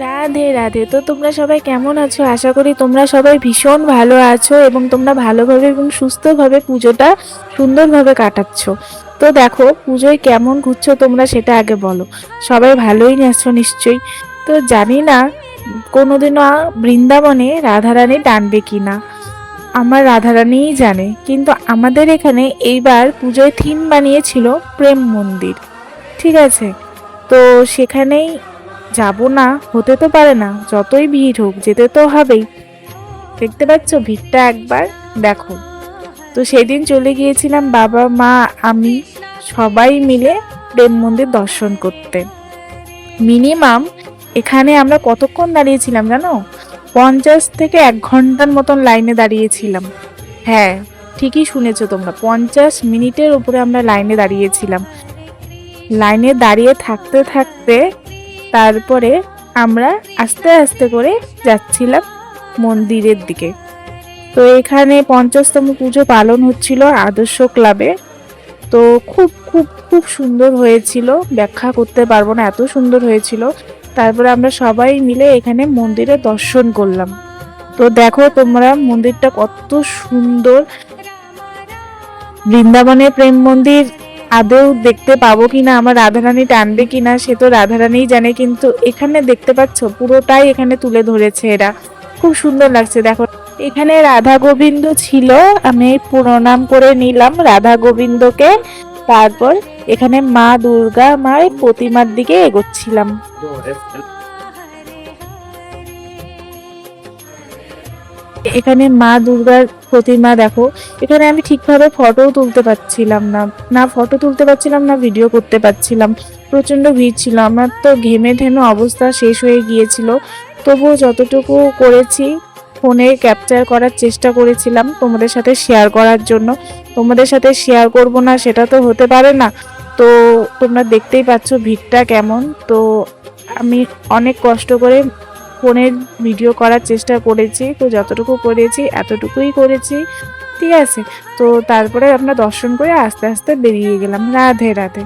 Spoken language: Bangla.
রাধে রাধে। তো তোমরা সবাই কেমন আছো? আশা করি তোমরা সবাই ভীষণ ভালো আছো এবং তোমরা ভালোভাবে এবং সুস্থভাবে পুজোটা সুন্দরভাবে কাটাচ্ছ। তো দেখো, পুজোয় কেমন ঘুরছো তোমরা সেটা আগে বলো। সবাই ভালোই আছো নিশ্চয়ই। তো জানি না, কোনোদিনও বৃন্দাবনে রাধারানী টানবে কি না আমার রাধারানীই জানে, কিন্তু আমাদের এখানে এইবার পুজোয় থিম বানিয়েছিল প্রেম মন্দির। ঠিক আছে? তো সেখানেই যাব না, হতে তো পারে না, যতই ভিড় হোক, যেতে তো হবেই। দেখতে পাচ্ছ, ভিড়টা একবার দেখো। তো সেদিন চলে গিয়েছিলাম বাবা, মা, আমি সবাই মিলে প্রেম মন্দির দর্শন করতে। মিনিমাম এখানে আমরা কতক্ষণ দাঁড়িয়েছিলাম জানো? পঞ্চাশ থেকে এক ঘণ্টার মতন লাইনে দাঁড়িয়েছিলাম। হ্যাঁ ঠিকই শুনেছো তোমরা, পঞ্চাশ মিনিটের উপরে আমরা লাইনে দাঁড়িয়েছিলাম। লাইনে দাঁড়িয়ে থাকতে থাকতে তারপরে আমরা আস্তে আস্তে করে যাচ্ছিলাম মন্দিরের দিকে। তো এখানে পঞ্চাশতম পুজো পালন হচ্ছিল আদর্শ ক্লাবে। তো খুব খুব খুব সুন্দর হয়েছিল। ব্যাখ্যা করতে পারব না, এত সুন্দর হয়েছিল। তারপরে আমরা সবাই মিলে এখানে মন্দিরে দর্শন করলাম। তো দেখো তোমরা মন্দিরটা কত সুন্দর। বৃন্দাবনের প্রেম মন্দির আদৌ দেখতে পাবো কিনা, আমার রাধারানী টানবে কিনা, সে তো রাধারানীই জানে, কিন্তু এখানে দেখতে পাচ্ছ, পুরোটাই এখানে তুলে ধরেছে এরা। খুব সুন্দর লাগছে, দেখো। এখানে রাধা গোবিন্দ ছিল, আমি প্রণাম করে নিলাম রাধা গোবিন্দকে। তারপর এখানে মা দুর্গা মায়ের প্রতিমার দিকে এগোচ্ছিলাম। এখানে মা দুর্গার প্রতিমা দেখো। এখানে আমি ঠিকভাবে ফটো তুলতে পারছিলাম না। না ফটো তুলতে পারছিলাম, না ভিডিও করতে পারছিলাম। প্রচণ্ড ভিড় ছিল। আমার তো ঘেমে ঘেমে অবস্থা শেষ হয়ে গিয়েছিল। তবুও যতটুকু করেছি ফোনে ক্যাপচার করার চেষ্টা করেছিলাম তোমাদের সাথে শেয়ার করার জন্য। তোমাদের সাথে শেয়ার করব না, সেটা তো হতে পারে না। তো তোমরা দেখতেই পাচ্ছ ভিড়টা কেমন। তো আমি অনেক কষ্ট করে ফোনের ভিডিও করার চেষ্টা করেছি, তো যতটুকু করেছি, এতটুকুই করেছি। ঠিক আছে, তো তারপরে আমরা দর্শন করে আস্তে আস্তে বেরিয়ে গেলাম রাধে রাধে।